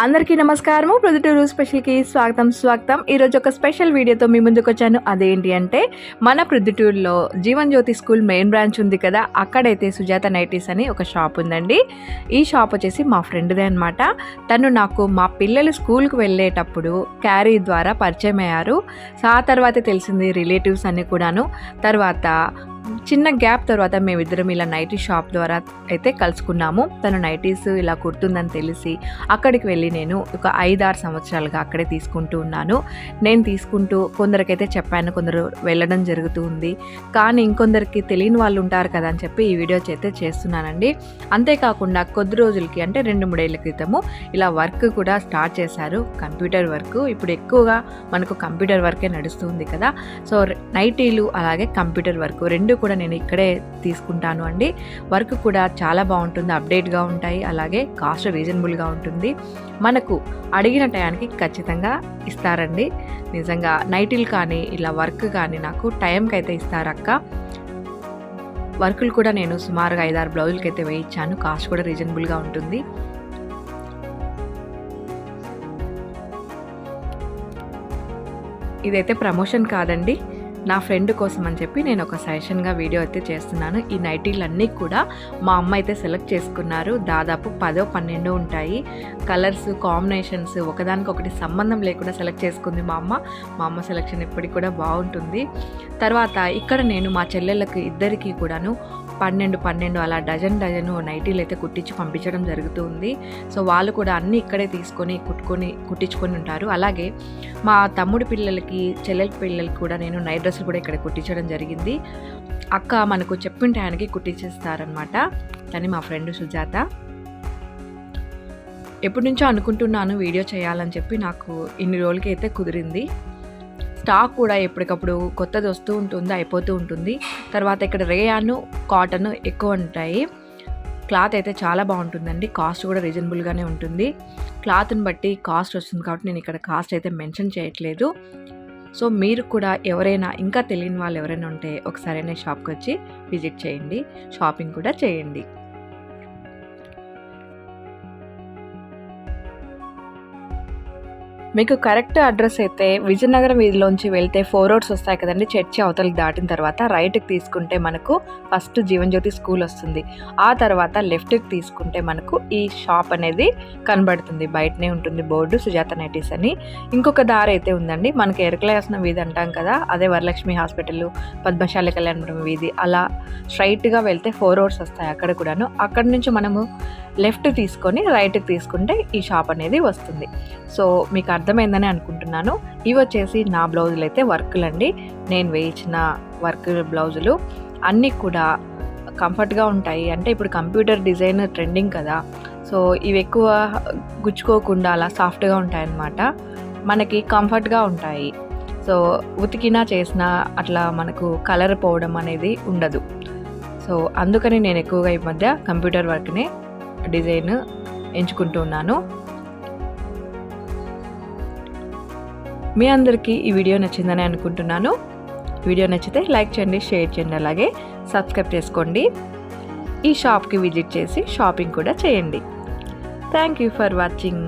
అందరికీ నమస్కారము. ప్రొద్దుటూరు స్పెషల్కి స్వాగతం స్వాగతం. ఈరోజు ఒక స్పెషల్ వీడియోతో మీ ముందుకు వచ్చాను. అదేంటి అంటే మన ప్రొద్దుటూరులో Jeevan Jyothi school main branch ఉంది కదా అక్కడైతే సుజాత నైటీస్ అని ఒక షాప్ ఉందండి. ఈ షాప్ వచ్చేసి మా ఫ్రెండ్దే అనమాట తను నాకు మా పిల్లలు స్కూల్కి వెళ్ళేటప్పుడు క్యారీ ద్వారా పరిచయం అయ్యారు. ఆ తర్వాత తెలిసింది రిలేటివ్స్ అన్ని కూడాను. తర్వాత చిన్న గ్యాప్ తర్వాత మేమిద్దరం ఇలా నైటీ షాప్ ద్వారా అయితే కలుసుకున్నాము. తను నైటీస్ ఇలా కుడుతుందని తెలిసి అక్కడికి వెళ్ళి నేను ఒక ఐదారు సంవత్సరాలుగా అక్కడే తీసుకుంటూ ఉన్నాను. నేను తీసుకుంటూ కొందరికైతే చెప్పాను కొందరు వెళ్ళడం జరుగుతూ ఉంది. కానీ ఇంకొందరికి తెలియని వాళ్ళు ఉంటారు కదా అని చెప్పి ఈ వీడియో అయితే చేస్తున్నానండి. అంతేకాకుండా కొద్ది రోజులకి అంటే రెండు మూడేళ్ళ క్రితము ఇలా వర్క్ కూడా స్టార్ట్ చేశారు. Computer work. ఇప్పుడు ఎక్కువగా మనకు కంప్యూటర్ వర్కే నడుస్తుంది కదా. సో నైటీలు అలాగే కంప్యూటర్ వర్క్ రెండు కూడా నేను ఇక్కడే తీసుకుంటాను అండి. వర్క్ కూడా చాలా బాగుంటుంది అప్డేట్గా ఉంటాయి. అలాగే కాస్ట్ రీజనబుల్గా ఉంటుంది. మనకు అడిగిన టయానికి ఖచ్చితంగా ఇస్తారండి. నిజంగా నైటిల్ కానీ ఇలా వర్క్ కానీ నాకు టైంకి అయితే ఇస్తారక్క వర్కులు కూడా నేను సుమారుగా ఐదారు బ్లౌజులకి అయితే వేయించాను. కాస్ట్ కూడా రీజనబుల్గా ఉంటుంది. ఇదైతే ప్రమోషన్ కాదండి. నా ఫ్రెండ్ కోసం అని చెప్పి నేను ఒక సజెషన్గా వీడియో అయితే చేస్తున్నాను. ఈ నైటీలన్నీ కూడా మా అమ్మ అయితే సెలెక్ట్ చేసుకున్నారు. దాదాపు పదో పన్నెండు ఉంటాయి. కలర్స్ కాంబినేషన్స్ ఒకదానికొకటి సంబంధం లేకుండా సెలెక్ట్ చేసుకుంది మా అమ్మ. మా అమ్మ సెలెక్షన్ ఇప్పటికి కూడా బాగుంటుంది. తర్వాత ఇక్కడ నేను మా చెల్లెళ్ళకి ఇద్దరికి కూడాను పన్నెండు పన్నెండు అలా డజన్ డజన్ నైటీలు అయితే కుట్టించి పంపించడం జరుగుతుంది. సో వాళ్ళు కూడా అన్నీ ఇక్కడే తీసుకొని కుట్టుకొని కుట్టించుకొని ఉంటారు. అలాగే మా తమ్ముడి పిల్లలకి చెల్లెల పిల్లలకి కూడా నేను నైట్ డ్రెస్సులు కూడా ఇక్కడ కుట్టించడం జరిగింది. అక్క మనకు చెప్పిన టయానికి కుట్టించేస్తారనమాట కానీ మా ఫ్రెండ్ సుజాత. ఎప్పటి నుంచో అనుకుంటున్నాను వీడియో చేయాలని చెప్పి నాకు ఇన్ని రోజులకి అయితే కుదిరింది. స్టాక్ కూడా ఎప్పటికప్పుడు కొత్తది వస్తూ ఉంటుంది అయిపోతూ ఉంటుంది. తర్వాత ఇక్కడ రేయాను కాటన్ ఎక్కువ ఉంటాయి. క్లాత్ అయితే చాలా బాగుంటుందండి. కాస్ట్ కూడా రీజనబుల్గానే ఉంటుంది. క్లాత్ని బట్టి కాస్ట్ వస్తుంది కాబట్టి నేను ఇక్కడ కాస్ట్ అయితే మెన్షన్ చేయట్లేదు. సో మీరు కూడా ఎవరైనా ఇంకా తెలియని వాళ్ళు ఎవరైనా ఉంటే ఒకసారి షాప్కి వచ్చి విజిట్ చేయండి. షాపింగ్ కూడా చేయండి. మీకు కరెక్ట్ అడ్రస్ అయితే విజయనగరం వీధిలోంచి వెళ్తే ఫోర్ రోడ్స్ వస్తాయి కదండి. చర్చి అవతలకి దాటిన తర్వాత రైట్కి తీసుకుంటే మనకు ఫస్ట్ జీవన్జ్యోతి స్కూల్ వస్తుంది. ఆ తర్వాత లెఫ్ట్కి తీసుకుంటే మనకు ఈ షాప్ అనేది కనబడుతుంది. బయటనే ఉంటుంది బోర్డు సుజాత నైటీస్ అని. ఇంకొక దారి అయితే ఉందండి. మనకి ఎరకలేసిన వీధి అంటాం కదా అదే వరలక్ష్మి హాస్పిటల్ పద్మశాలి కళ్యాణపురం వీధి అలా స్ట్రైట్గా వెళ్తే ఫోర్ రోడ్స్ వస్తాయి అక్కడ కూడాను. అక్కడ నుంచి మనము లెఫ్ట్ తీసుకొని రైట్ తీసుకుంటే ఈ షాప్ అనేది వస్తుంది. సో మీకు అర్థమైందని అనుకుంటున్నాను. ఇవి వచ్చేసి నా బ్లౌజులు అయితే వర్కులు అండి నేను వేయించిన వర్క్ బ్లౌజులు అన్నీ కూడా కంఫర్ట్గా ఉంటాయి. అంటే ఇప్పుడు కంప్యూటర్ డిజైన్ ట్రెండింగ్ కదా. సో ఇవి ఎక్కువ గుచ్చుకోకుండా అలా సాఫ్ట్గా ఉంటాయి అన్నమాట మనకి కంఫర్ట్గా ఉంటాయి. సో ఉతికినా చేసినా అట్లా మనకు కలర్ పోవడం అనేది ఉండదు. సో అందుకని నేను ఎక్కువగా ఈ మధ్య కంప్యూటర్ వర్క్ని డిజైన్ ఎంచుకుంటూ ఉన్నాను. మీ అందరికీ ఈ వీడియో నచ్చిందని అనుకుంటున్నాను. వీడియో నచ్చితే లైక్ చేయండి షేర్ చేయండి అలాగే సబ్స్క్రైబ్ చేసుకోండి. ఈ షాప్కి విజిట్ చేసి షాపింగ్ కూడా చేయండి. Thank you for watching.